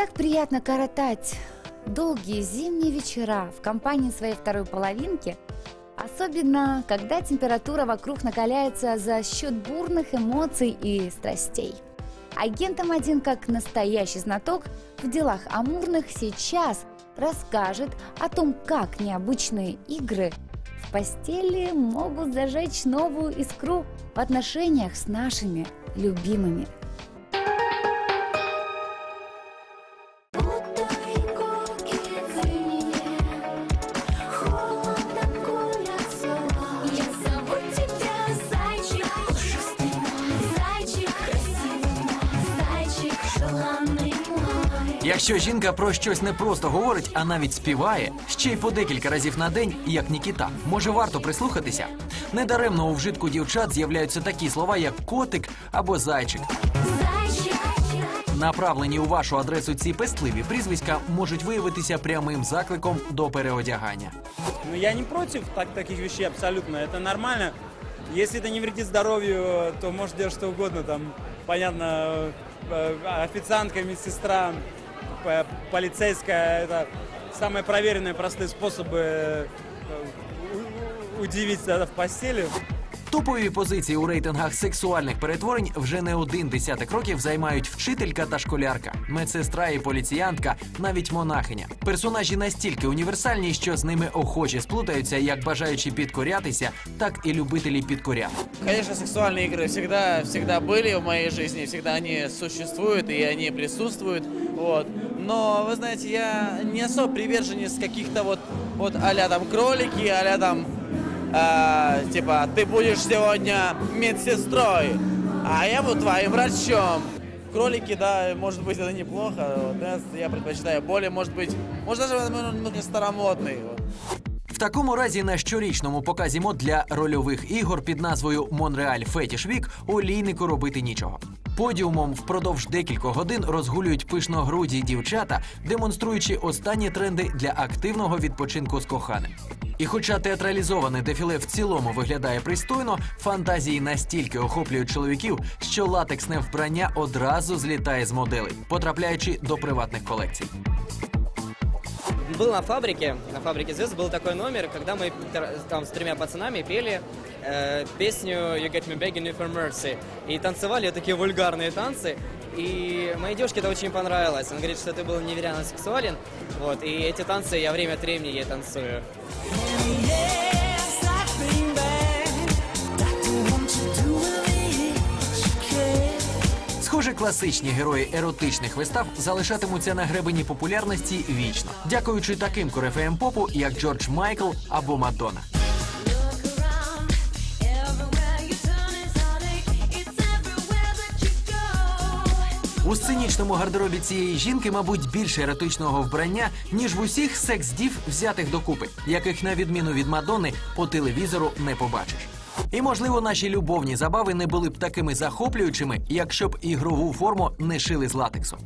так приятно коротать долгие зимние вечера в компании своей второй половинки, особенно когда температура вокруг накаляется за счет бурных эмоций и страстей. Агентом один, как настоящий знаток в делах амурных, сейчас расскажет о том, как необычные игры в постели могут зажечь новую искру в отношениях с нашими любимыми. Якщо жінка про щось не просто говорить, а навіть співає, ще й по декілька разів на день, як Нікіта, може варто прислухатися. Недаремно у вжитку дівчат з'являються такі слова, як котик або зайчик. Зайчик, Направлені у вашу адресу ці пестливі прізвиська можуть виявитися прямим закликом до переодягання. Ну, я не против так, таких вещей абсолютно. Это нормально. Если это не вредит здоровью, то может делать что угодно. Там, понятно, э, Официантка, медсестра, полицейская. Это самые проверенные, простые способы э, удивить в постели. Топові позиції у рейтингах сексуальних перетворень вже не один десяток років займають вчителька та школярка, медсестра і поліціянтка, навіть монахиня. Персонажі настільки універсальні, що з ними охоче сплутаються як бажаючи підкорятися, так і любителі підкоряти. Конечно, сексуальные игры всегда, всегда были в моей жизни, всегда они существуют и они присутствуют. Вот. Но, вы знаете, я не особо приверженец каких-то вот, вот а там кролики, а там, а, типа, ты будешь сегодня медсестрой, а я буду твоим врачом. Кролики, да, может быть, это неплохо. Вот, да, я предпочитаю более, может быть, может даже, наверное, немного старомодный. Вот. В такому разі на щорічному показі мод для рольових ігор під назвою Монреаль Фетіш Вік олійнику робити нічого. Подіумом впродовж декількох годин розгулюють пишногруді дівчата, демонструючи останні тренди для активного відпочинку з коханим. І хоча театралізоване дефіле в цілому виглядає пристойно, фантазії настільки охоплюють чоловіків, що латексне вбрання одразу злітає з моделей, потрапляючи до приватних колекцій. Был на фабрике, на фабрике звезд был такой номер, когда мы там с тремя пацанами пели э, песню You Get Me Begging You for Mercy. И танцевали такие вульгарные танцы. И моей девушке это очень понравилось. Она говорит, что ты был невероятно сексуален. Вот, и эти танцы я время от времени ей танцую. Схоже, класичні герої еротичних вистав залишатимуться на гребені популярності вічно, дякуючи таким корифеям попу, як Джордж Майкл або Мадонна. У сценічному гардеробі цієї жінки, мабуть, більше еротичного вбрання, ніж в усіх секс-дів взятих докупи, яких на відміну від Мадонни по телевізору не побачиш. І можливо, наші любовні забави не були б такими захоплюючими, якщо б ігрову форму не шили з латексу.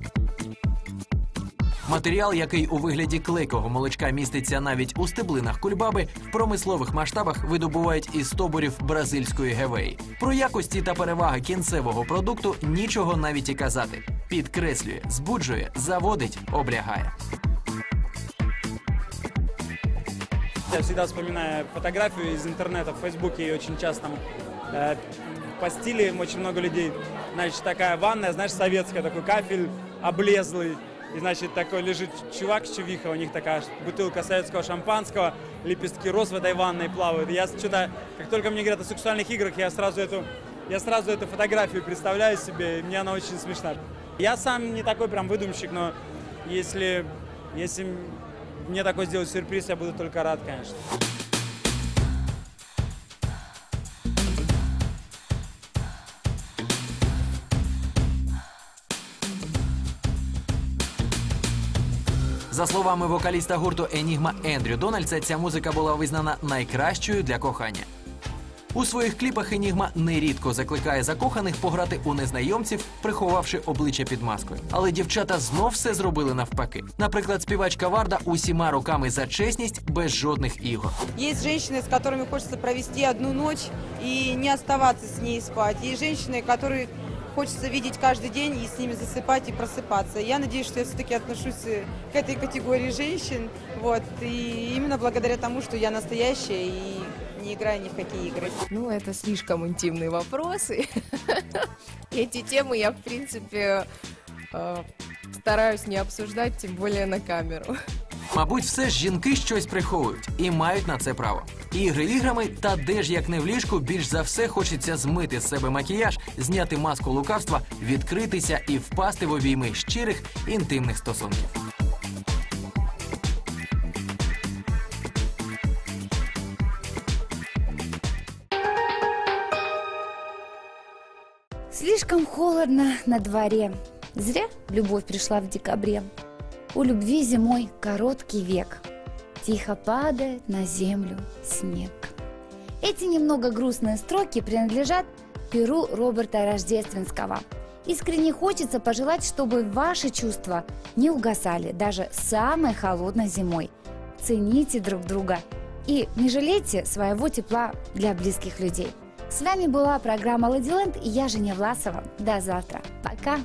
Матеріал, який у вигляді клейкого молочка міститься навіть у стеблинах кульбаби, в промислових масштабах видобувають із стоборів бразильської гевеї. Про якості та переваги кінцевого продукту нічого навіть і казати. Підкреслює, збуджує, заводить, облягає. Я всегда вспоминаю фотографию из интернета в Фейсбуке, и очень часто э, постили очень много людей. Значит, такая ванная, знаешь, советская, такой кафель облезлый. И, значит, такой лежит чувак с чувиха, у них такая бутылка советского шампанского, лепестки роз в этой ванной плавают. Я что-то, как только мне говорят о сексуальных играх, я сразу эту, я сразу эту фотографию представляю себе, и мне она очень смешна. Я сам не такой прям выдумщик, но если, если мне такой сделать сюрприз, я буду только рад, конечно. За словами вокаліста гурту Енігма Ендрю Дональдса, ця музика була визнана найкращою для кохання. У своїх кліпах Енігма нерідко закликає закоханих пограти у незнайомців, приховавши обличчя під маскою. Але дівчата знов все зробили навпаки. Наприклад, співачка Варда усіма руками за чесність без жодних ігор. Есть женщины, с которыми хочется провести одну ночь и не оставаться с ней спать. Есть женщины, которые хочется видеть каждый день и с ними засыпать и просыпаться. Я надеюсь, что я все-таки отношусь э, к этой категории женщин, вот, и именно благодаря тому, что я настоящая и не играю ни в какие игры. Ну, это слишком интимные вопросы. Эти темы я, в принципе, э, стараюсь не обсуждать, тем более на камеру. Мабуть, все ж жінки щось приховують і мають на це право. Ігри іграми, та де ж як не в ліжку, більш за все хочеться змити з себе макіяж, зняти маску лукавства, відкритися і впасти в обійми щирих інтимних стосунків. Слишком холодно на дворе. Зря любовь пришла в декабре. У любви зимой короткий век. Тихо падает на землю снег. Эти немного грустные строки принадлежат перу Роберта Рождественского. Искренне хочется пожелать, чтобы ваши чувства не угасали даже самой холодной зимой. Цените друг друга и не жалейте своего тепла для близких людей. С вами была программа «Ладиленд» и я, Женя Власова. До завтра. Пока!